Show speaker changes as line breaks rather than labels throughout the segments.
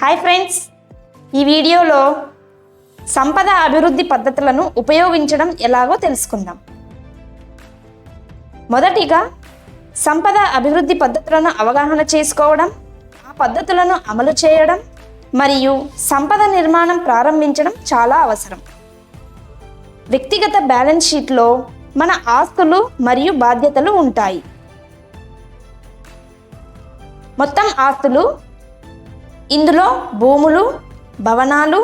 Hi friends ఈ వీడియోలో సంపద అభివృద్ధి పద్ధతులను ఉపయోగించడం ఎలాగో తెలుసుకుందాం. మొదటిగా సంపద అభివృద్ధి పద్ధతులను అవగాహన చేసుకోవడం ఆ పద్ధతులను అమలు చేయడం మరియు సంపద నిర్మాణం ప్రారంభించడం చాలా అవసరం. వ్యక్తిగత బ్యాలెన్స్ షీట్లో మన ఆస్తులు మరియు బాధ్యతలు ఉంటాయి. మొత్తం ఆస్తులు ఇందులో భూములు భవనాలు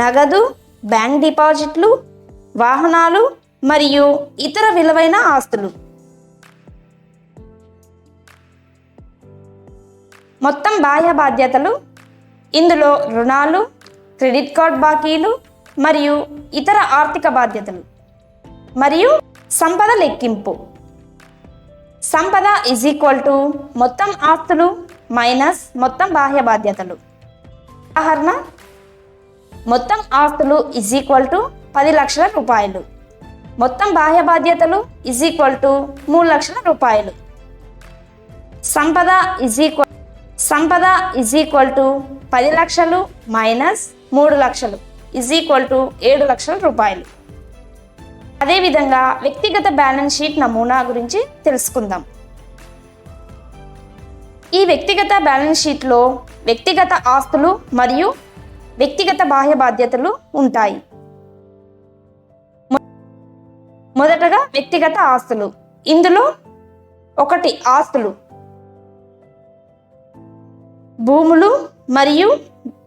నగదు బ్యాంక్ డిపాజిట్లు వాహనాలు మరియు ఇతర విలువైన ఆస్తులు. మొత్తం బాహ్య బాధ్యతలు ఇందులో రుణాలు క్రెడిట్ కార్డ్ బాకీలు మరియు ఇతర ఆర్థిక బాధ్యతలు మరియు సంపద లెక్కింపు. సంపద ఇజ్ ఈక్వల్ టు మొత్తం ఆస్తులు మైనస్ మొత్తం బాహ్య బాధ్యతలు. ఉదాహరణ మొత్తం ఆస్తులు ఇజ్ ఈక్వల్ టు పది లక్షల రూపాయలు. మొత్తం బాహ్య బాధ్యతలు ఇజ్ ఈక్వల్ టు మూడు లక్షల రూపాయలు. సంపద ఇజ్ ఈక్వల్ సంపద ఇజ్ ఈక్వల్ టు పది లక్షలు మైనస్ మూడు లక్షలు ఇజ్ ఈక్వల్ టు ఏడు లక్షల రూపాయలు. అదేవిధంగా వ్యక్తిగత బ్యాలెన్స్ షీట్ నమూనా గురించి తెలుసుకుందాం. ఈ వ్యక్తిగత బ్యాలెన్స్ షీట్లో వ్యక్తిగత ఆస్తులు మరియు వ్యక్తిగత బాహ్య బాధ్యతలు ఉంటాయి. మొదటగా వ్యక్తిగత ఆస్తులు. ఇందులో ఒకటి ఆస్తులు. భూములు మరియు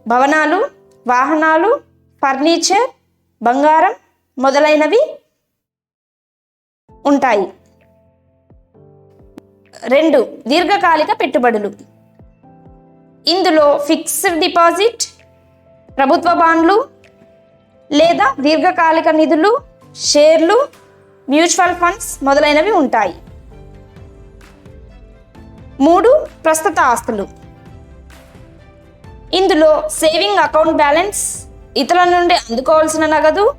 భవనాలు వాహనాలు ఫర్నిచర్ బంగారం మొదలైనవి ఉంటాయి. రెండు దీర్ఘకాలిక పెట్టుబడులు. ఇందులో ఫిక్స్డ్ డిపాజిట్ ప్రభుత్వ బాండ్లు లేదా దీర్ఘకాలిక నిధులు షేర్లు మ్యూచువల్ ఫండ్స్ మొదలైనవి ఉంటాయి. మూడు ప్రస్తుత ఆస్తులు. ఇందులో సేవింగ్ అకౌంట్ బ్యాలెన్స్ ఇతరుల నుండి అందుకోవాల్సిన నగదు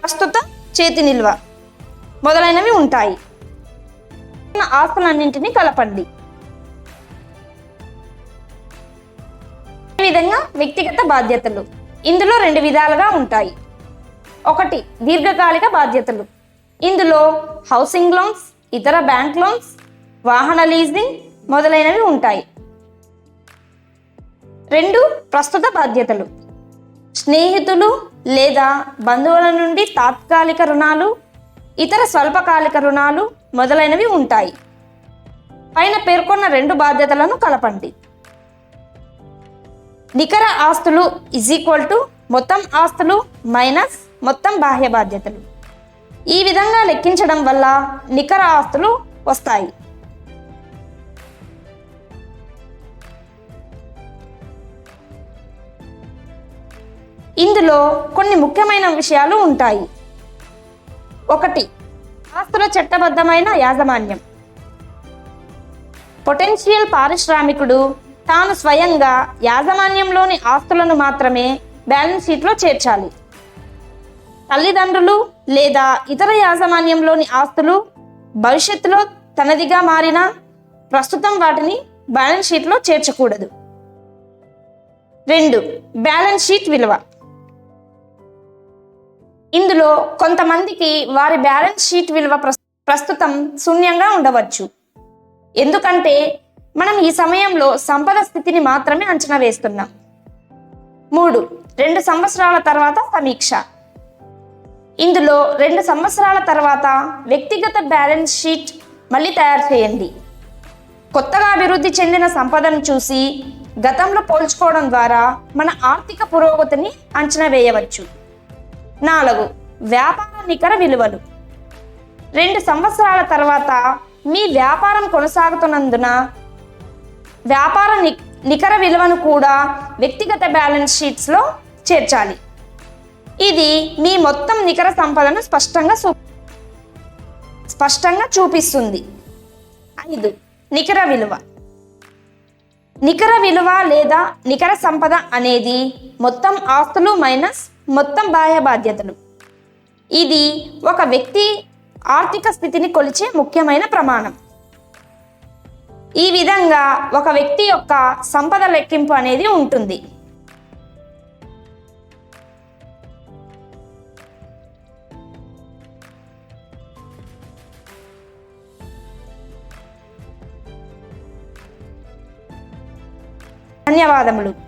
ప్రస్తుత చేతి నిల్వ మొదలైనవి ఉంటాయి. ఉన్న ఆస్తులన్నింటినీ కలపండి. ఈ విధంగా వ్యక్తిగత బాధ్యతలు ఇందులో రెండు విధాలుగా ఉంటాయి. ఒకటి దీర్ఘకాలిక బాధ్యతలు. ఇందులో హౌసింగ్ లోన్స్ ఇతర బ్యాంక్ లోన్స్ వాహన లీజింగ్ మొదలైనవి ఉంటాయి. రెండు ప్రస్తుత బాధ్యతలు. స్నేహితులు లేదా బంధువుల నుండి తాత్కాలిక రుణాలు ఇతర స్వల్పకాలిక రుణాలు మొదలైనవి ఉంటాయి. పైన పేర్కొన్న రెండు బాధ్యతలను కలపండి. నికర ఆస్తులు ఇజ్ ఈక్వల్ టు మొత్తం ఆస్తులు మైనస్ మొత్తం బాహ్య బాధ్యతలు. ఈ విధంగా లెక్కించడం వల్ల నికర ఆస్తులు వస్తాయి. ఇందులో కొన్ని ముఖ్యమైన విషయాలు ఉంటాయి. ఒకటి ఆస్తుల చట్టబద్ధమైన యాజమాన్యం. పొటెన్షియల్ పారిశ్రామికుడు తాను స్వయంగా యాజమాన్యంలోని ఆస్తులను మాత్రమే బ్యాలెన్స్ షీట్లో చేర్చాలి. తల్లిదండ్రులు లేదా ఇతర యాజమాన్యంలోని ఆస్తులు భవిష్యత్తులో తనదిగా మారిన ప్రస్తుతం వాటిని బ్యాలెన్స్ షీట్లో చేర్చకూడదు. రెండు బ్యాలెన్స్ షీట్ విలువ. ఇందులో కొంతమందికి వారి బ్యాలెన్స్ షీట్ విలువ ప్రస్తుతం శూన్యంగా ఉండవచ్చు. ఎందుకంటే మనం ఈ సమయంలో సంపద స్థితిని మాత్రమే అంచనా వేస్తున్నాం. మూడు రెండు సంవత్సరాల తర్వాత సమీక్ష. ఇందులో రెండు సంవత్సరాల తర్వాత వ్యక్తిగత బ్యాలెన్స్ షీట్ మళ్ళీ తయారు చేయండి. కొత్తగా అభివృద్ధి చెందిన సంపదను చూసి గతంలో పోల్చుకోవడం ద్వారా మన ఆర్థిక పురోగతిని అంచనా వేయవచ్చు. నాలుగు వ్యాపార నికర విలువలు. రెండు సంవత్సరాల తర్వాత మీ వ్యాపారం కొనసాగుతున్నందున వ్యాపార ని- నికర విలువను కూడా వ్యక్తిగత బ్యాలెన్స్ షీట్స్లో చేర్చాలి. ఇది మీ మొత్తం నికర సంపదను స్పష్టంగా చూ స్పష్టంగా చూపిస్తుంది. ఐదు నికర విలువ. నికర విలువ లేదా నికర సంపద అనేది మొత్తం ఆస్తులు మైనస్ మొత్తం బాహ్య బాధ్యతలు. ఇది ఒక వ్యక్తి ఆర్థిక స్థితిని కొలిచే ముఖ్యమైన ప్రమాణం. ఈ విధంగా ఒక వ్యక్తి యొక్క సంపద లెక్కింపు అనేది ఉంటుంది. ధన్యవాదములు.